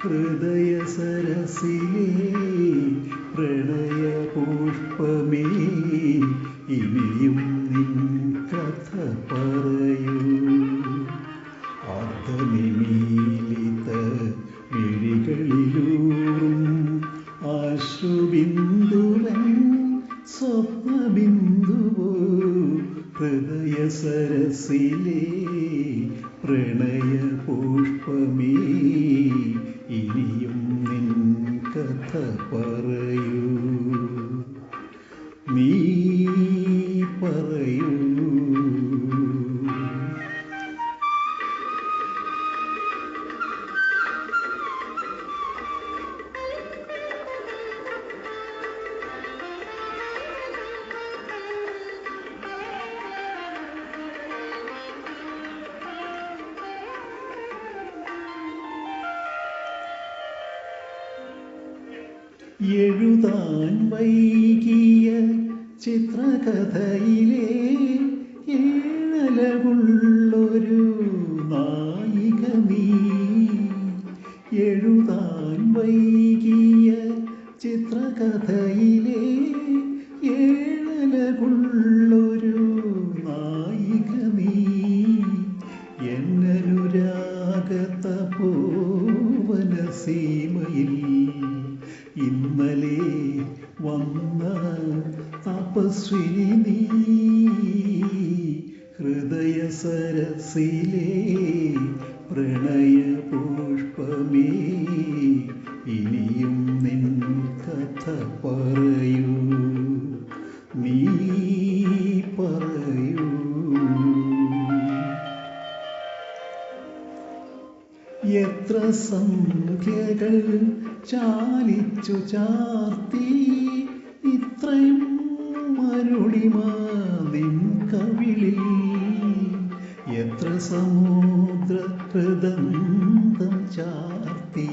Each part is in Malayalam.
ഹൃദയ സരസിലേ പ്രണയ പുഷ്പമേ ഇനിയും നിൻ കഥ പറയൂ. അർദ്ധനിമീലിത മിഴികളിലൂറും ആശ്രുബിന്ദുവൻ സ്വപ്നബിന്ദുവോ ഹൃദയ സരസിലേ പ്രണയ പുഷ്പമേ ഇനിയും നിൻ കഥ പറയൂ. നീ പറയൂ എഴുതാൻ വൈകിയ ചിത്രകഥയിലെ ഏഴലകുള്ളൊരു നായിക നീ. എഴുതാൻ വൈകിയ ചിത്രകഥയിലെ ഏഴലകുള്ളൊരു നായിക നീ. എന്നനുരാഗത പൂവന വന്ന തപസ്വിനി നീ. ഹൃദയ സരസിലേ പ്രണയ പുഷ്പമേ ഇനിയും നിൻ കഥ പറയൂ. നീ പറയൂ. എത്ര സംഖ്യകൾ ചാലിച്ചു ചാർത്തി. ഇത്രയും മരുളിമ നിൻ കവിളിൽ എത്ര സമുദ്ര ഹൃദന്തം ചാർത്തി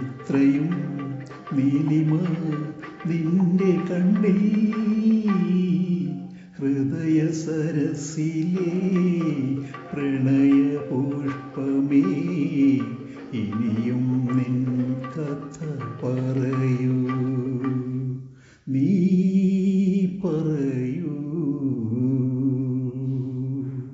ഇത്രയും നീലിമ നിന്റെ കണ്ണിൽ ഹൃദയ സരസിലെ പ്രണയ പുഷ്പമേ ഇനിയും നിൻ കഥ പറയൂ. നീ പറയൂ